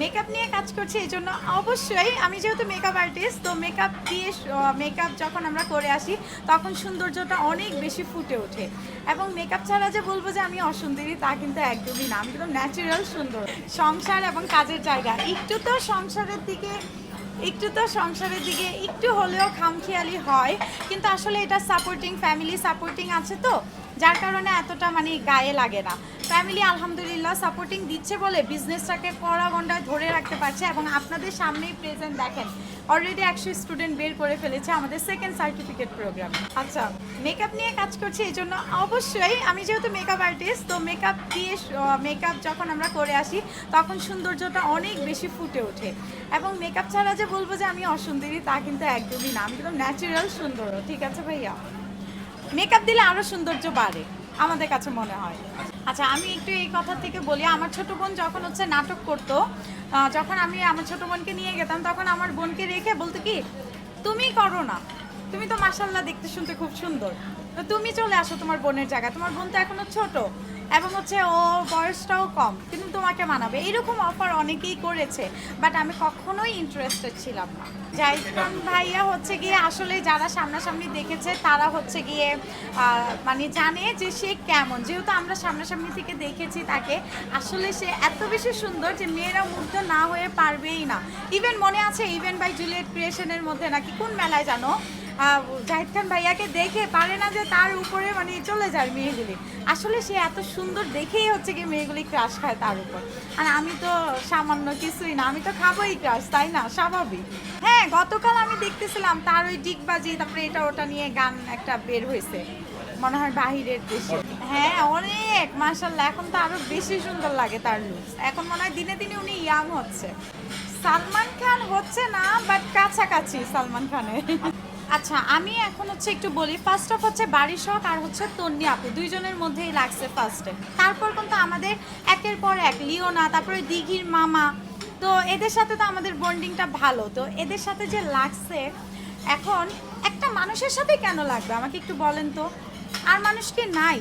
Makeup নিয়ে কাজ করছি, এই জন্য অবশ্যই আমি যেহেতু মেকআপ আর্টিস্ট তো মেকআপ দিয়ে মেকআপ যখন আমরা করে আসি, তখন সৌন্দর্যটা অনেক বেশি ফুটে ওঠে। এবং মেকআপ ছাড়া যে বলব যে আমি অসুন্দরী, তা কিন্তু একদমই না। আমি কিন্তু ন্যাচারাল সুন্দর। সংসার এবং কাজের জায়গা। একটু তো সংসারের দিকে, একটু তো সংসারের দিকে, একটু হলেও খামখেয়ালি হয়। কিন্তু আসলে এটা সাপোর্টিং ফ্যামিলি সাপোর্টিং আছে তো। যার কারণে এতটা মানে গায়ে লাগে না। ফ্যামিলি আলহামদুলিল্লাহ সাপোর্টিং দিচ্ছে বলে বিজনেসটাকে কড়া গন্ডায় ধরে রাখতে পারছে এবং আপনাদের সামনেই প্রেজেন্ট দেখেন। অলরেডি একশো স্টুডেন্ট বের করে ফেলেছে আমাদের সেকেন্ড সার্টিফিকেট প্রোগ্রাম আচ্ছা মেকআপ নিয়ে কাজ করছি এই জন্য অবশ্যই আমি যেহেতু মেকআপ আর্টিস্ট তো মেকআপ দিয়ে মেকআপ যখন আমরা করে আসি, তখন সৌন্দর্যটা অনেক বেশি ফুটে ওঠে। এবং মেকআপ ছাড়া যে বলব যে আমি অসুন্দরী তা কিন্তু একদমই না। আমি কিন্তু ন্যাচারাল সুন্দর, ঠিক আছে ভাইয়া? মেকআপ দিলে আরও সৌন্দর্য বাড়ে, আমাদের কাছে মনে হয়। আচ্ছা আমি একটু এই কথা থেকে বলি, আমার ছোট বোন যখন হচ্ছে নাটক করতো যখন আমি আমার ছোট বোনকে নিয়ে গেতাম, তখন আমার বোনকে রেখে বলতো কি, তুমি করো না। তুমি তো মাসাল্লাহ দেখতে শুনতে খুব সুন্দর। তুমি চলে আসো তোমার বোনের জায়গায়। তোমার বোন তো এখনও ছোট। এবং হচ্ছে ও বয়সটাও কম, কিন্তু তোমাকে মানাবে। এরকম অফার অনেকেই করেছে বাট আমি কখনোই ইন্টারেস্টেড ছিলাম না। জাহিদ খান ভাইয়া হচ্ছে গিয়ে আসলে যারা সামনাসামনি দেখেছে, তারা হচ্ছে গিয়ে মানে জানে যে সে কেমন। যেহেতু আমরা সামনাসামনি থেকে দেখেছি তাকে, আসলে সে এত বেশি সুন্দর যে মেয়েরা মুগ্ধ না হয়ে পারবেই না। ইভেন মনে আছে ইভেন বাই জুলিয়েট ক্রিয়েশনের মধ্যে নাকি কোন মেলায় জানো? জাহিদ খান ভাইয়াকে দেখে পারে না যে তার উপরে মানে চলে যায় মেয়েগুলি। আসলে সে এত সুন্দর দেখেই হচ্ছে কি মেয়েগুলি ক্রাশ খায় তার উপর। আর আমি তো সামান্য কিছুই না, আমি তো খাবোই ক্রাশ তাই না? স্বাভাবিক। হ্যাঁ গতকাল আমি দেখতেছিলাম তার ওই ডিগবাজি তারপরে এটা ওটা নিয়ে গান একটা বের হয়েছে, মনে হয় বাহিরের দেশে হ্যাঁ অনেক মাসাল্লাহ এখন তো আরও বেশি সুন্দর লাগে তার লুকস এখন মনে হয় দিনে দিনে উনি ইয়াং হচ্ছে। সালমান খান হচ্ছে না বাট কাছাকাছি সালমান খানের। আচ্ছা আমি এখন হচ্ছে একটু বলি ফার্স্ট অফ হচ্ছে বাড়ির শখ আর হচ্ছে তন্নি আপু, দুইজনের মধ্যেই লাগছে ফার্স্টে তারপর কিন্তু আমাদের একের পর এক, লিওনা, তারপরে দিঘির মামা। তো এদের সাথে তো আমাদের বন্ডিংটা ভালো, তো এদের সাথে যে লাগছে, এখন একটা মানুষের সাথে কেন লাগবে? আমাকে একটু বলেন তো। আর মানুষ কি নাই?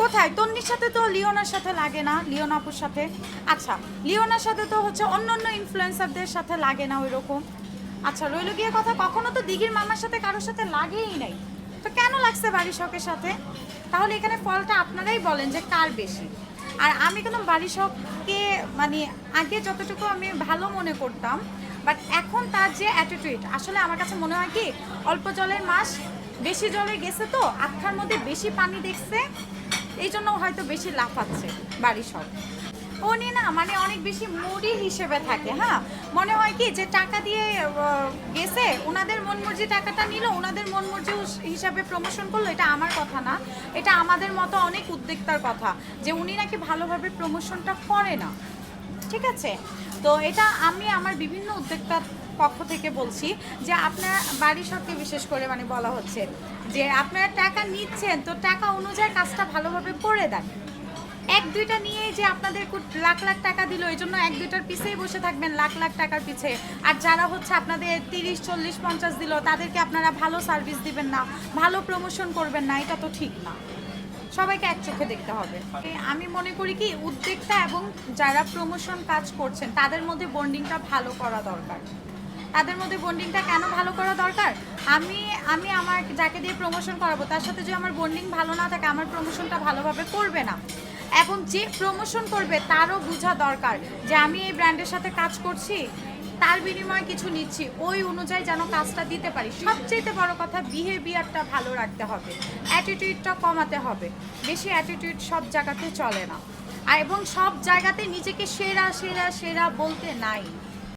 কোথায়? তন্নির সাথে তো লিওনার সাথে লাগে না, লিওনা আপুর সাথে। আচ্ছা লিওনার সাথে তো হচ্ছে অন্য অন্য ইনফ্লুয়েন্সারদের সাথে লাগে না ওই রকম আচ্ছা রইল গিয়ে কথা, কখনো তো দিঘির মামার সাথে কারোর সাথে লাগেই নাই। তো কেন লাগছে বাড়ির শখের সাথে? তাহলে এখানে ফলটা আপনারাই বলেন যে কার বেশি। আর আমি কিন্তু বাড়ির শখকে মানে আগে যতটুকু আমি ভালো মনে করতাম, বাট এখন তার যে অ্যাটিটিউড আসলে আমার কাছে মনে হয় কি, অল্প জলের মাস বেশি জলে গেছে তো আখার মধ্যে বেশি পানি দেখছে এই জন্য হয়তো বেশি লাফাচ্ছে বাড়ি সব উনি না মানে অনেক বেশি মুডি হিসেবে থাকে হ্যাঁ? মনে হয় কি যে টাকা দিয়ে গেছে ওনাদের মন মর্জি টাকাটা নিল ওনাদের মন মর্জি হিসাবে প্রমোশন করল, এটা আমার কথা না। এটা আমাদের মতো অনেক উদ্যোক্তার কথা, যে উনি নাকি ভালোভাবে প্রমোশনটা করে না। ঠিক আছে? তো এটা আমি আমার বিভিন্ন উদ্যোক্তার পক্ষ থেকে বলছি যে আপনার বাড়ির সবকে বিশেষ করে মানে বলা হচ্ছে যে আপনারা টাকা নিচ্ছেন, তো টাকা অনুযায়ী কাজটা ভালোভাবে করে দেন। এক দুইটা নিয়ে যে আপনাদের লাখ লাখ টাকা দিল, এই জন্য এক দুইটার পিছেই বসে থাকবেন লাখ লাখ টাকার পিছে। আর যারা হচ্ছে আপনাদের তিরিশ, চল্লিশ, পঞ্চাশ দিল, তাদেরকে আপনারা ভালো সার্ভিস দিবেন না, ভালো প্রমোশন করবেন না, এটা তো ঠিক না। সবাইকে এক চোখে দেখতে হবে। আমি মনে করি কি, উদ্যোক্তা এবং যারা প্রমোশন কাজ করছেন, তাদের মধ্যে বন্ডিংটা ভালো করা দরকার। তাদের মধ্যে বন্ডিংটা কেন ভালো করা দরকার? আমি আমি আমার যাকে দিয়ে প্রমোশন করাবো, তার সাথে যদি আমার বন্ডিং ভালো না থাকে, আমার প্রমোশনটা ভালোভাবে করবে না। এবং যে প্রমোশন করবে তারও বোঝা দরকার যে আমি এই ব্র্যান্ডের সাথে কাজ করছি, তার বিনিময়ে কিছু নিচ্ছি। ওই অনুযায়ী যেন কাজটা দিতে পারি। সবচেয়ে বড় কথা বিহেভিয়ারটা ভালো রাখতে হবে। অ্যাটিটিউডটা কমাতে হবে। বেশি অ্যাটিটিউড সব জায়গাতে চলে না। এবং সব জায়গাতে নিজেকে সেরা সেরা সেরা বলতে নাই।